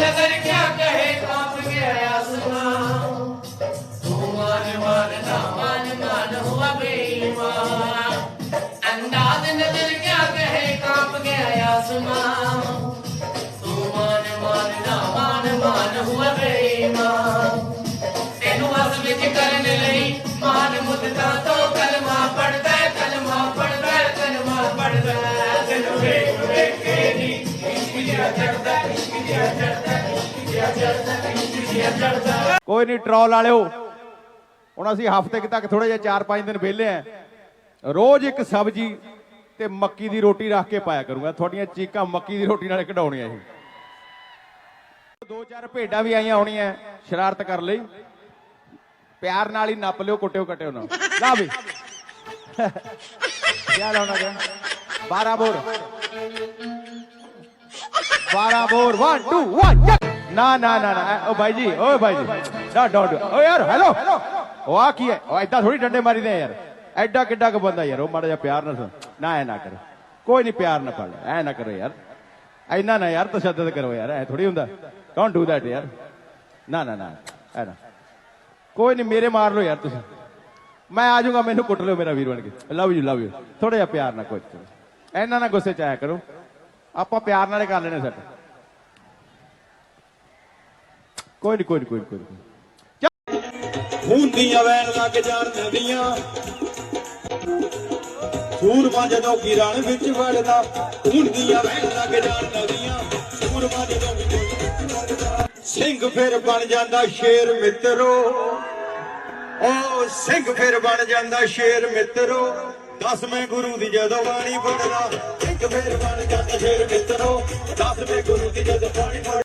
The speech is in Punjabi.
ਨਜ਼ਰ ਕਿਆ ਕਹੇ, ਕਾਪ ਗਿਆ ਸੁਨਾ। ਤੂੰ ਮਨ ਮਨ ਨਾ ਮਨ ਮਨ ਹੁਆ ਬੇਈਮਾਨ। ਅੰਦਾਜ਼ ਨਜ਼ਰ ਕਿਆ ਕਹੇ, ਕਾਪ ਗਿਆ ਸੁਨਾ। ਤੂੰ ਮਨ ਮਨ ਨਾ ਮਨ ਮਨ ਹੁਆ ਬੇਈਮਾਨ। ਤੈਨੂੰ ਅਸ ਵਿੱਚ ਕਰਨ ਲਈ ਮਾਨ ਮੁਦਤਾ ਤੋਂ ਕਲਮਾ ਪੜਦਾ ਕਲਮਾ ਪੜਦਾ ਕਲਮਾ ਪੜਦਾ ਤੈਨੂੰ ਵੇਖ ਵੇਖ ਕੇ ਨਹੀਂ, ਇਸ ਵਿੱਚ ਅਟਕ ਕੋਈ ਨਹੀਂ ਟਰੋਲ ਵਾਲਿਓ। ਹੁਣ ਅਸੀਂ ਹਫ਼ਤੇ ਤੱਕ ਥੋੜੇ ਜਿਹਾ 4-5 ਦਿਨ ਵਿਹਲੇ ਆ। ਰੋਜ਼ ਇੱਕ ਸਬਜ਼ੀ ਤੇ ਮੱਕੀ ਦੀ ਰੋਟੀ ਰੱਖ ਕੇ ਪਾਇਆ ਕਰੂੰਗਾ। ਤੁਹਾਡੀਆਂ ਚੀਕਾਂ ਮੱਕੀ ਦੀ ਰੋਟੀ ਨਾਲ ਕਢਾਉਣੀਆਂ ਇਹ ਦੋ ਚਾਰ ਭੇਡਾਂ ਵੀ ਆਈਆਂ ਹੋਣੀਆਂ, ਸ਼ਰਾਰਤ ਕਰ ਲਈ। ਪਿਆਰ ਨਾਲ ਹੀ ਨੱਪ ਲਿਓ, ਕੁੱਟਿਓ, ਕਟਿਓ ਨਾ। ਲਾ ਵੀ। ਕੀ ਲਾਉਣਾ ਗਿਆ 12 ਬੋਰ 12 ਬੋਰ 1 2 1 ਨਾ ਨਾ ਨਾ ਨਾ ਓ ਭਾਈ ਜੀ ਓ ਭਾਈ ਜੀ, ਨਾ ਡੋਂਟ ਓ ਯਾਰ ਹੈਲੋ ਉਹ ਆ ਕੀ ਹੈ ਉਹ ਐਦਾਂ ਥੋੜੀ ਡੰਡੇ ਮਾਰੀਦੇ ਆ ਯਾਰ। ਐਡਾ ਕਿੱਡਾ ਕੁ ਬੰਦਾ ਯਾਰ ਉਹ ਮਾੜਾ ਜਿਹਾ ਪਿਆਰ ਨਾਲ ਸੁਣ। ਨਾ, ਐ ਨਾ ਕਰੋ। ਕੋਈ ਨਹੀਂ ਪਿਆਰ ਨਾ ਪੜ ਐ ਨਾ ਕਰੋ ਯਾਰ। ਐਨਾ ਨਾ ਯਾਰ, ਤਸ਼ੱਦਦ ਕਰੋ ਯਾਰ, ਐ ਥੋੜੀ ਹੁੰਦਾ। ਡੋਂਟ ਡੂ ਦੈਟ ਯਾਰ। ਨਾ ਨਾ ਨਾ, ਐ ਨਾ। ਕੋਈ ਨਹੀਂ ਮੇਰੇ ਮਾਰ ਲਓ ਯਾਰ ਤੁਸੀਂ। ਮੈਂ ਆ ਜਾਊਂਗਾ, ਮੈਨੂੰ ਕੁੱਟ ਲਿਓ ਮੇਰਾ ਵੀਰ ਬਣ ਕੇ। ਲਵ ਯੂ ਲਵ ਯੂ ਥੋੜਾ ਜਿਹਾ ਪਿਆਰ ਨਾਲ ਕੋਈ ਐਨਾ ਨਾ। ਗੁੱਸੇ ਚ ਆਇਆ ਕਰੋ। ਆਪਾਂ ਪਿਆਰ ਨਾਲੇ ਕਰ ਲੈਣੇ ਸੈੱਟ। ਕੋਈ ਨਹੀਂ ਕੋਈ ਨਹੀਂ ਕੋਈ ਨੀ, ਕੋਈ ਵੈਣ ਲੱਗ ਜਾਣ ਨਦੀਆਂ ਸੂਰਮਾ ਜਦੋਂ ਕੀ ਵਿੱਚ ਵੜਦਾ ਖੂਨ ਵੈਣ ਲੱਗ ਜਾਣ ਨਦੀਆਂ ਸੂਰਮਾ ਜਦੋਂ ਸਿੰਘ ਫਿਰ ਬਣ ਜਾਂਦਾ ਸ਼ੇਰ ਮਿੱਤਰੋ। ਓ ਸਿੰਘ ਫਿਰ ਬਣ ਜਾਂਦਾ ਸ਼ੇਰ ਮਿੱਤਰੋ। ਦਸਵੇਂ ਗੁਰੂ ਦੀ ਜਦੋਂ ਬਾਣੀ ਪੜਦਾ ਸਿੰਘ ਫਿਰ ਬਣ ਜਾਂਦਾ ਸ਼ੇਰ ਮਿੱਤਰੋ। ਦਸਵੇਂ ਗੁਰੂ ਦੀ ਜਦੋਂ ਬਾਣੀ ਪੜ੍ਹਦਾ,